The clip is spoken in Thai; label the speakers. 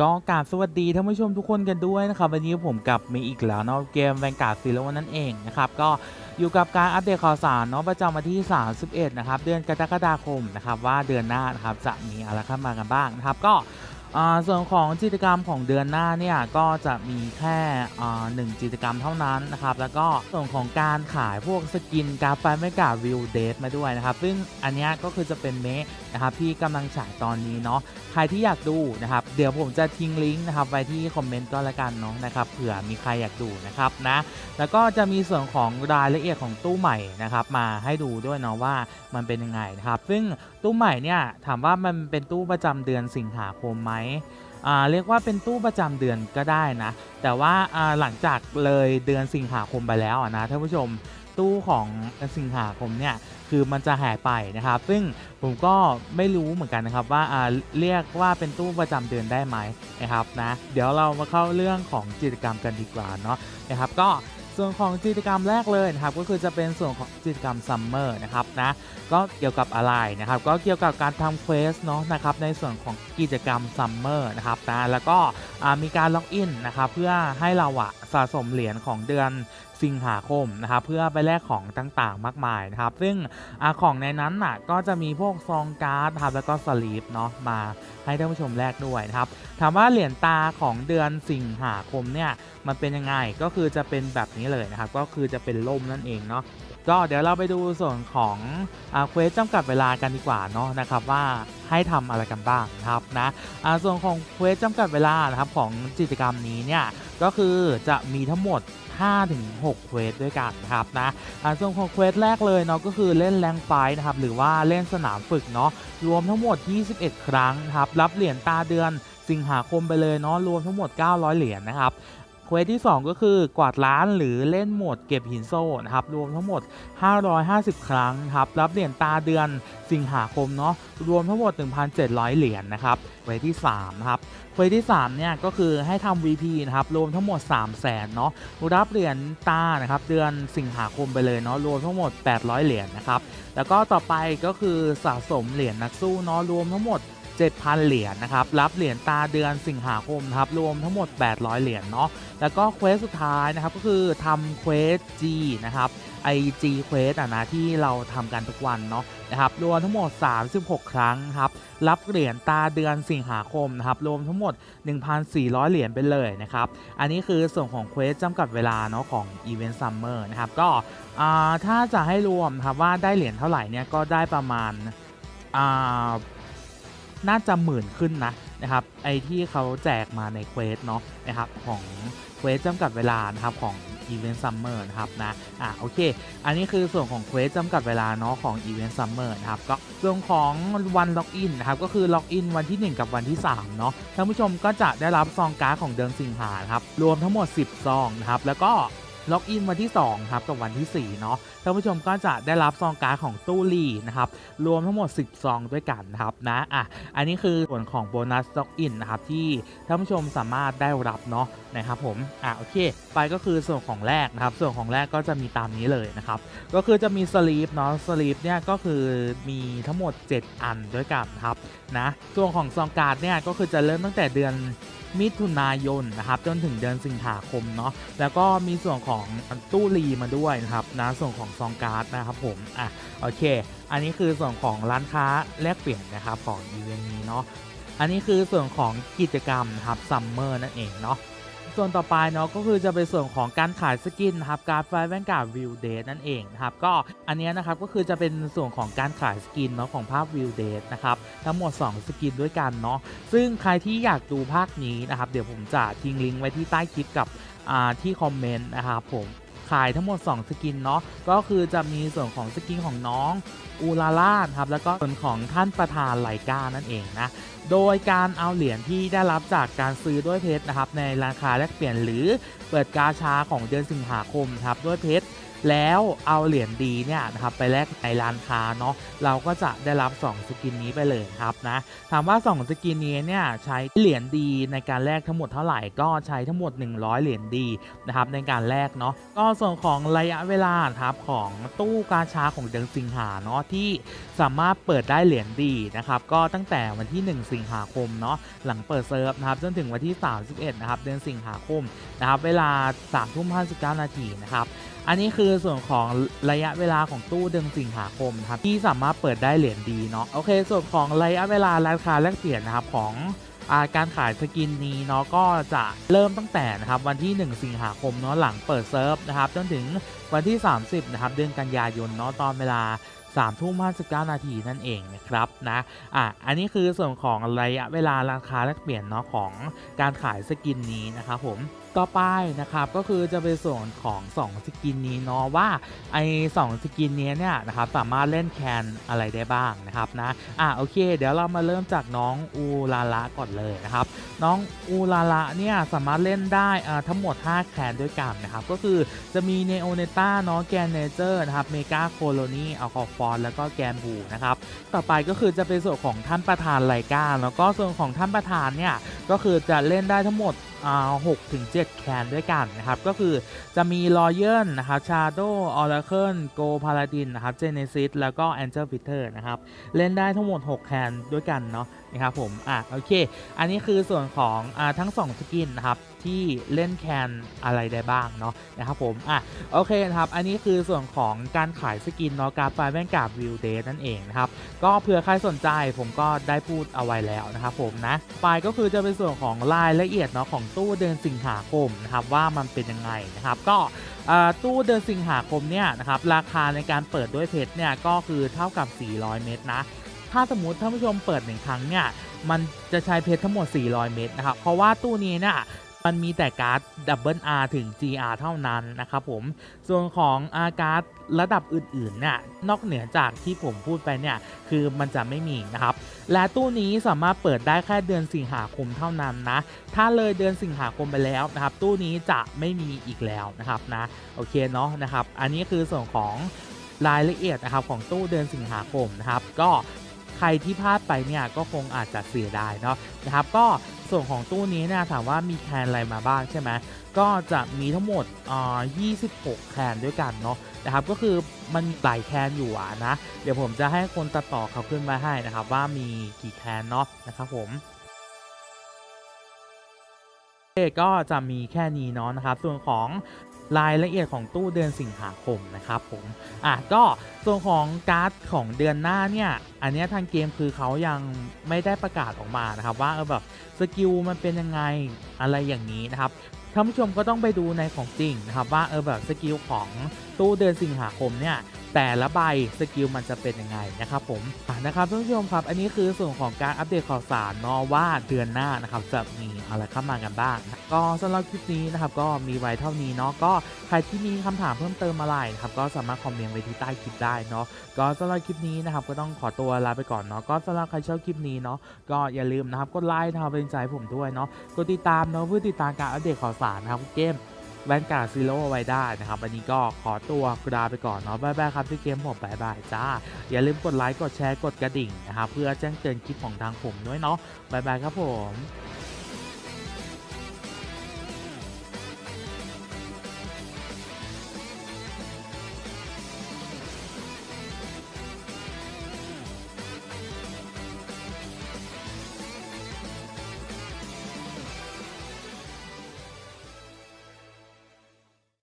Speaker 1: ก็กราบสวัสดีท่านผู้ชมทุกคนกันด้วยนะครับวันนี้ผมกลับมาอีกแล้วเนาะเกมแวนการ์ดซีโร่นั่นเองนะครับก็อยู่กับการอัปเดตข่าวสารเนาะประจำวันที่ 31 นะครับเดือนกรกฎาคมนะครับว่าเดือนหน้านะครับจะมีอะไรเข้ามากันบ้างนะครับก็ ส่วนของกิจกรรมของเดือนหน้าเนี่ยก็จะมีแค่หนึ่งกิจกรรมเท่านั้นนะครับแล้วก็ส่วนของการขายพวกสกินการ์ดไฟไม่กาวิวเดทมาด้วยนะครับซึ่งอันนี้ก็คือจะเป็นเมะนะครับที่กำลังฉายตอนนี้เนาะใครที่อยากดูนะครับเดี๋ยวผมจะทิ้งลิงก์นะครับไว้ที่คอมเมนต์ก็แล้วกันเนาะนะครับเผื่อมีใครอยากดูนะครับนะแล้วก็จะมีส่วนของรายละเอียดของตู้ใหม่นะครับมาให้ดูด้วยเนาะว่ามันเป็นยังไงนะครับซึ่งตู้ใหม่เนี่ยถามว่ามันเป็นตู้ประจำเดือนสิงหาคมไหมเรียกว่าเป็นตู้ประจำเดือนก็ได้นะ แต่ว่าหลังจากเลยเดือนสิงหาคมไปแล้วนะท่านผู้ชมตู้ของสิงหาคมเนี่ยคือมันจะหายไปนะครับ ซึ่งผมก็ไม่รู้เหมือนกันนะครับว่าเรียกว่าเป็นตู้ประจำเดือนได้ไหมนะครับนะเดี๋ยวเรามาเข้าเรื่องของกิจกรรมกันดีกว่าเนาะนะครับก็ ส่วนของกิจกรรมแรกเลยนะครับก็คือจะเป็นส่วนของกิจกรรมซัมเมอร์นะครับนะก็เกี่ยวกับอะไรนะครับก็เกี่ยวกับการทำเควสเนาะนะครับในส่วนของกิจกรรมซัมเมอร์นะครับนะแล้วก็มีการล็อกอินนะครับเพื่อให้เราอะสะสมเหรียญของเดือน สิงหาคมนะครับเพื่อไปแลกของต่างๆ มากมายนะครับ ซึ่งอของในนั้นน่ะก็จะมีพวกซองการ์ดครับแล้วก็สลีปเนาะมาให้ท่านผู้ชมแลกด้วยนะครับถามว่าเหรียญตาของเดือนสิงหาคมเนี่ยมันเป็นยังไงก็คือจะเป็นแบบนี้เลยนะครับ ก็คือจะเป็นล่มนั่นเองเนาะ ก็เดี๋ยวเราไปดูส่วนของอาเควสจำกัดเวลากันดีกว่าเนาะนะครับว่าให้ทำอะไรกันบ้างนะครับนะอาส่วนของเควสจำกัดเวลานะครับของกิจกรรมนี้เนี่ยก็คือจะมีทั้งหมด5-6เควสด้วยกันนะครับนะอาส่วนของเควสแรกเลยเนาะก็คือเล่นแรงไฟนะครับหรือว่าเล่นสนามฝึกเนาะรวมทั้งหมด 21 ครั้งนะครับรับเหรียญตาเดือนสิงหาคมไปเลยเนาะรวมทั้งหมด 900 เหรียญนะครับ เควสที่ 2 ก็คือกวาดล้านหรือเล่นโหมดเก็บหินโซ่นะครับรวมทั้งหมด 550 ครั้งครับรับเหรียญตาเดือนสิงหาคมเนาะรวมทั้งหมด 1,700 เหรียญนะครับเควสที่3ครับเควสที่3เนี่ยก็คือให้ทำ VP นะครับรวมทั้งหมด 3 0 0แสนเนาะรับเหรียญตานะครับเดือนสิงหาคมไปเลยเนาะรวมทั้งหมด 800 เหรียญนะครับแล้วก็ต่อไปก็คือสะสมเหรียญนักสู้เนาะรวมทั้งหมด 7,000 เหรียญนะครับ รับเหรียญตาเดือนสิงหาคมครับ รวมทั้งหมด 800 เหรียญเนาะ แล้วก็เควสสุดท้ายนะครับ ก็คือทำเควส G นะครับ IG Quest อะนะที่เราทำกันทุกวันเนาะนะครับรวมทั้งหมด 36 ครั้งครับรับเหรียญตาเดือนสิงหาคมนะครับรวมทั้งหมด 1,400 เหรียญไปเลยนะครับอันนี้คือส่วนของเควสจำกัดเวลาเนาะของ Event Summer นะครับก็ถ้าจะให้รวมนะครับว่าได้เหรียญเท่าไหร่เนี่ยก็ได้ประมาณ น่าจะหมื่นขึ้นนะนะครับไอที่เขาแจกมาในเควสเนาะนะครับของเควสจำกัดเวลานะครับของ Event Summer นะครับนะอะโอเค อันนี้คือส่วนของเควสจำกัดเวลาเนาะของ Event Summer นะครับก็ส่วนของวันล็อกอินนะครับก็คือล็อกอินวันที่ 1 กับวันที่3เนาะท่านผู้ชมก็จะได้รับซองการ์ดของเดือนสิงหาครับรวมทั้งหมด 10 ซองนะครับแล้วก็ ล็อกอินวันที่2ครับกับวันที่4เนาะท่านผู้ชมก็จะได้รับซองการ์ดของตู้ลีนะครับรวมทั้งหมด 10 ซองด้วยกันนะครับนะอะอันนี้คือส่วนของโบนัสล็อกอินนะครับที่ท่านผู้ชมสามารถได้รับเนาะนะครับผมอะโอเค ไปก็คือส่วนของแรกนะครับ ส่วนของแรกก็จะมีตามนี้เลยนะครับก็คือจะมีสลีปเนาะสลีปเนี่ยก็คือมีทั้งหมด 7 อันด้วยกันครับนะส่วนของซองการ์ดเนี่ยก็คือจะเริ่มตั้งแต่เดือน มิถุนายนนะครับจนถึงเดือนสิงหาคมเนาะแล้วก็มีส่วนของตู้รีมาด้วยนะครับนะส่วนของซองการ์ดนะครับผมอะโอเค อันนี้คือส่วนของร้านค้าแลกเปลี่ยนนะครับของอีเวนต์นี้เนาะอันนี้คือส่วนของกิจกรรมนะครับซัมเมอร์นั่นเองเนาะ ส่วนต่อไปเนาะก็คือจะเป็นส่วนของการขายสกินนะครับการ์ดไฟแวนกาวิวเดทนั่นเองนะครับก็อันนี้นะครับก็คือจะเป็นส่วนของการขายสกินเนาะของภาพวิวเดทนะครับทั้งหมด 2 สกินด้วยกันเนาะซึ่งใครที่อยากดูภาคนี้นะครับเดี๋ยวผมจะทิ้งลิงก์ไว้ที่ใต้คลิปกับที่คอมเมนต์นะครับผม ขายทั้งหมด 2 สกินเนาะก็คือจะมีส่วนของสกินของน้องอูลาล่าครับแล้วก็ส่วนของท่านประธานไลกานั่นเองนะโดยการเอาเหรียญที่ได้รับจากการซื้อด้วยเพชรนะครับในราคาแลกเปลี่ยนหรือเปิดกาชาของเดือนสิงหาคมครับด้วยเพชร แล้วเอาเหรียญดีเนี่ยนะครับไปแลกในร้านค้าเนาะเราก็จะได้รับ 2 สกินนี้ไปเลยครับนะถามว่า 2 สกินนี้เนี่ยใช้เหรียญดีในการแลกทั้งหมดเท่าไหร่ก็ใช้ทั้งหมด 100 เหรียญดีนะครับในการแลกเนาะก็ส่วนของระยะเวลาครับของตู้กาชาของเดือนสิงหาเนาะที่สามารถเปิดได้เหรียญดีนะครับก็ตั้งแต่วันที่ 1 สิงหาคมเนาะหลังเปิดเซิร์ฟนะครับจนถึงวันที่ 31นะครับเดือนสิงหาคมนะครับเวลา3ทุ่ม59นาทีนะครับอันนี้คือส่วนของระยะเวลาของตู้เดือนสิงหาคมครับที่สามารถเปิดได้เหรียญดีเนาะโอเค ส่วนของระยะเวลาราคาแลกเปลี่ยนนะครับของาการขายสกินนี้เนาะก็จะเริ่มตั้งแต่นะครับวันที่ 1 สิงหาคมเนาะหลังเปิดเซิร์ฟนะครับจนถึงวันที่ 30นะครับเดือนกันยายนเนาะตอนเวลา 3ทุ่ม59นาทีนั่นเองนะครับนะอะอันนี้คือส่วนของระยะเวลาราคาแลกเปลี่ยนเนาะของการขายสกินนี้นะครับผมต่อไปนะครับก็คือจะเป็นส่วนของ2สกินนี้เนาะว่าไอ้สสกินนี้เนี่ยนะครับสามารถเล่นแคนอะไรได้บ้างนะครับนะอะโอเค เดี๋ยวเรามาเริ่มจากน้องอูลาละก่อนเลยนะครับน้องอูลาละเนี่ยสามารถเล่นได้อ่าทั้งหมด 5 แคนด้วยกันนะครับก็คือจะมีเนโอเนต้าเนาะแกนเนเจอร์นะครับเมกาโคโลนีอัลคออนแล้วก็แกนบูนะครับต่อไปก็คือจะเป็นส่วนของท่านประธานไลกาแล้วก็ส่วนของท่านประธานเนี่ยก็คือจะเล่นได้ทั้งหมดอ่า6ถึงเจ็ดแคนด้วยกันนะครับก็คือจะมีรอเยนนะครับชาโดออร์เคิลโกพาลาดินนะครับเจเนซิสแล้วก็แอนเจลพิเตอร์นะครับเล่นได้ทั้งหมด 6 แคนด้วยกันเนาะ นะครับผมอะโอเค อันนี้คือส่วนของอทั้ง 2 สกินนะครับที่เล่นแคนอะไรได้บ้างเนาะนะครับผมอะโอเคนะครับอันนี้คือส่วนของการขายสกินเนาะการไฟแว่นกาบวิวเดย์นั่นเองนะครับก็เผื่อใครสนใจผมก็ได้พูดเอาไว้แล้วนะครับผมนะไปก็คือจะเป็นส่วนของรายละเอียดเนาะของตู้เดือนสิงหาคมนะครับว่ามันเป็นยังไงนะครับก็ตู้เดือนสิงหาคมเนี่ยนะครับราคาในการเปิดด้วยเพชรเนี่ยก็คือเท่ากับ 400 เม็ดนะ ถ้าสมมติท่านผู้ชมเปิดหนึ่งครั้งเนี่ยมันจะใช้เพชรทั้งหมด 400 เม็ดนะครับเพราะว่าตู้นี้เนี่ยมันมีแต่การ์ดดับเบิล R ถึง GR เท่านั้นนะครับผม ส่วนของอาการ์ดระดับอื่นๆเนี่ยนอกเหนือจากที่ผมพูดไปเนี่ยคือมันจะไม่มีนะครับ และตู้นี้สามารถเปิดได้แค่เดือนสิงหาคมเท่านั้นนะ ถ้าเลยเดือนสิงหาคมไปแล้วนะครับ ตู้นี้จะไม่มีอีกแล้วนะครับนะโอเคเนาะนะครับ อันนี้คือส่วนของรายละเอียดนะครับของตู้เดือนสิงหาคมนะครับ ก็ ใครที่พลาดไปเนี่ยก็คงอาจจะเสียดายเนาะนะครับก็ส่วนของตู้นี้เนี่ยถามว่ามีแคนอะไรมาบ้างใช่ไหมก็จะมีทั้งหมดอ่า26 แคนด้วยกันเนาะนะครับก็คือมันหลายแคนอยู่อะนะ เดี๋ยวผมจะให้คนตัดต่อเขาขึ้นมาให้นะครับ ว่ามีกี่แคนเนาะนะครับผมก็จะมีแค่นี้เนาะนะครับ ส่วนของ รายละเอียดของตู้เดือนสิงหาคมนะครับผมอะก็ส่วนของการ์ดของเดือนหน้าเนี่ยอันนี้ทางเกมคือเขายังไม่ได้ประกาศออกมานะครับว่าเออแบบสกิลมันเป็นยังไงอะไรอย่างนี้นะครับท่านผู้ชมก็ต้องไปดูในของจริงนะครับว่าเออแบบสกิลของตู้เดือนสิงหาคมเนี่ย แต่ละใบสกิลมันจะเป็นยังไงนะครับผมะนะครับท่านผู้ชมครับ อันนี้คือส่วนของการอัปเดตข่าวสารเนาะว่าเดือนหน้านะครับจะมีอะไรเข้ามากันบ้าง ก็สำหรับคลิปนี้นะครับก็มีไว้เท่านี้เนาะก็ใครที่มีคำถามเพิ่มเติมอะไรนะครับก็สามารถคอมเมนต์ไว้ที่ใต้คลิปได้เนาะก็สำหรับคลิปนี้นะครับก็ต้องขอตัวลาไปก่อนเนาะก็สำหรับใครชอบคลิปนี้เนาะก็อย่าลืมนะครับกดไลค์นะครับเป็นใจผมด้วยเนาะกดติดตามเนาะเพื่อติดตามการอัปเดตข่าวสารนะครับเกม แวนการ์ดซีโร่ไว้ได้นะครับวันนี้ก็ขอตัวกราไปก่อนเนาะบ๊ายบายครับที่เกมผมบายบายจ้า อย่าลืมกดไลค์กดแชร์กดกระดิ่งนะครับเพื่อแจ้งเตือนคลิปของทางผมด้วยเนาะบายบายครับผม